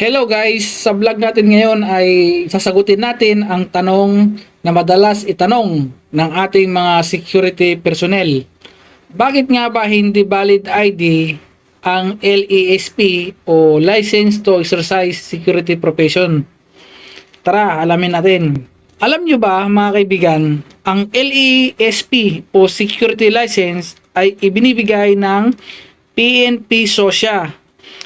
Hello guys, sa vlog natin ngayon ay sasagutin natin ang tanong na madalas itanong ng ating mga security personnel. Bakit nga ba hindi valid ID ang LESP o License to Exercise Security Profession? Tara, alamin natin. Alam nyo ba mga kaibigan, ang LESP o Security License ay ibinibigay ng PNP SOSYA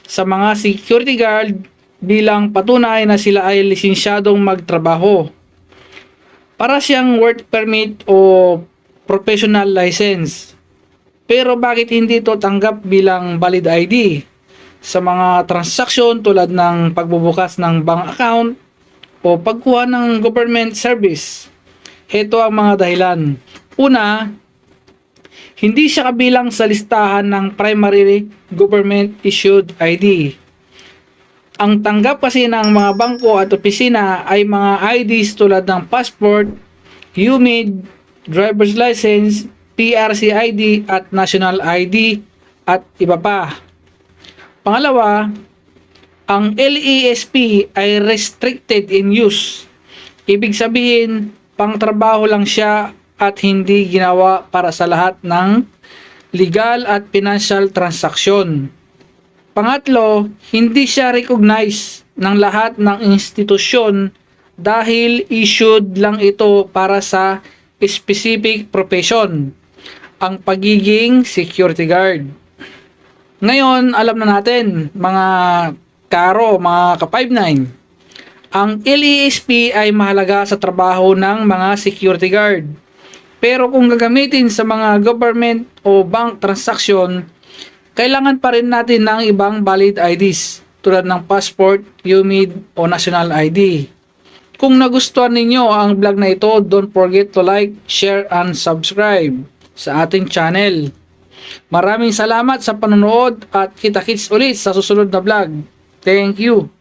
sa mga security guard bilang patunay na sila ay lisensyadong magtrabaho. Para siyang work permit o professional license. Pero bakit hindi ito tanggap bilang valid ID? Sa mga transaksyon tulad ng pagbubukas ng bank account o pagkuha ng government service. Ito ang mga dahilan. Una, hindi siya kabilang sa listahan ng primary government issued ID. Ang tanggap kasi ng mga bangko at opisina ay mga IDs tulad ng passport, UMID, driver's license, PRC ID at national ID at iba pa. Pangalawa, ang LESP ay restricted in use. Ibig sabihin, pangtrabaho lang siya at hindi ginawa para sa lahat ng legal at financial transaksyon. Pangatlo, hindi siya recognized ng lahat ng institusyon dahil issued lang ito para sa specific profession, ang pagiging security guard. Ngayon, alam na natin, mga karo, mga ka-59, ang LESP ay mahalaga sa trabaho ng mga security guard. Pero kung gagamitin sa mga government o bank transaction, kailangan pa rin natin ng ibang valid IDs tulad ng passport, UMID o national ID. Kung nagustuhan ninyo ang vlog na ito, don't forget to like, share, and subscribe sa ating channel. Maraming salamat sa panonood at kita-kits ulit sa susunod na vlog. Thank you!